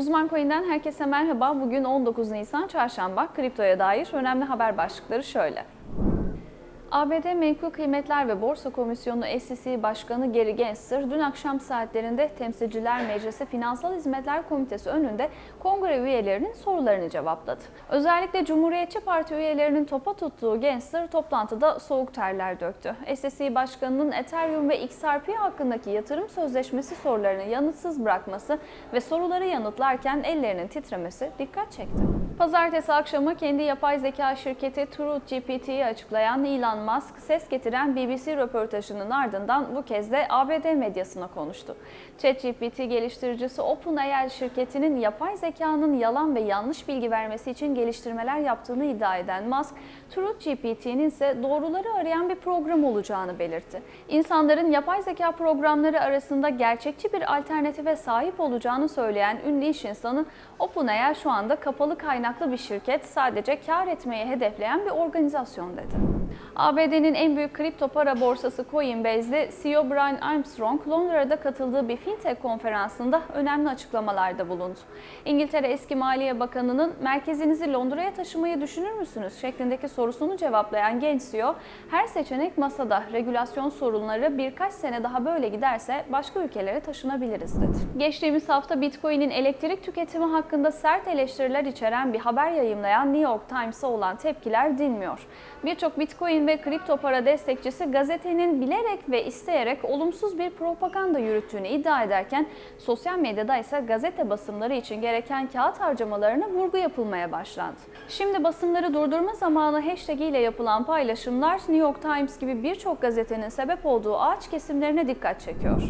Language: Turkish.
Uzman Coin'den herkese merhaba. Bugün 19 Nisan Çarşamba. Kriptoya dair önemli haber başlıkları şöyle. ABD Menkul Kıymetler ve Borsa Komisyonu SEC Başkanı Gary Gensler dün akşam saatlerinde Temsilciler Meclisi Finansal Hizmetler Komitesi önünde kongre üyelerinin sorularını cevapladı. Özellikle Cumhuriyetçi Parti üyelerinin topa tuttuğu Gensler toplantıda soğuk terler döktü. SEC Başkanı'nın Ethereum ve XRP hakkındaki yatırım sözleşmesi sorularını yanıtsız bırakması ve soruları yanıtlarken ellerinin titremesi dikkat çekti. Pazartesi akşamı kendi yapay zeka şirketi Truth GPT'yi açıklayan Elon Musk, ses getiren BBC röportajının ardından bu kez de ABD medyasına konuştu. ChatGPT geliştiricisi OpenAI şirketinin yapay zekanın yalan ve yanlış bilgi vermesi için geliştirmeler yaptığını iddia eden Musk, Truth GPT'nin ise doğruları arayan bir program olacağını belirtti. İnsanların yapay zeka programları arasında gerçekçi bir alternatife sahip olacağını söyleyen ünlü iş insanı, OpenAI şu anda kapalı kaynaklı bir şirket, sadece kar etmeyi hedefleyen bir organizasyon dedi. ABD'nin en büyük kripto para borsası Coinbase'de CEO Brian Armstrong, Londra'da katıldığı bir fintech konferansında önemli açıklamalarda bulundu. İngiltere eski Maliye Bakanı'nın merkezinizi Londra'ya taşımayı düşünür müsünüz şeklindeki sorusunu cevaplayan genç CEO, her seçenek masada, regülasyon sorunları birkaç sene daha böyle giderse başka ülkelere taşınabiliriz dedi. Geçtiğimiz hafta Bitcoin'in elektrik tüketimi hakkında sert eleştiriler içeren bir haber yayımlayan New York Times'a olan tepkiler dinmiyor. Birçok Bitcoin ve kripto para destekçisi gazetenin bilerek ve isteyerek olumsuz bir propaganda yürüttüğünü iddia ederken sosyal medyada ise gazete basımları için gereken kağıt harcamalarına vurgu yapılmaya başlandı. Şimdi basımları durdurma zamanı hashtag ile yapılan paylaşımlar New York Times gibi birçok gazetenin sebep olduğu ağaç kesimlerine dikkat çekiyor.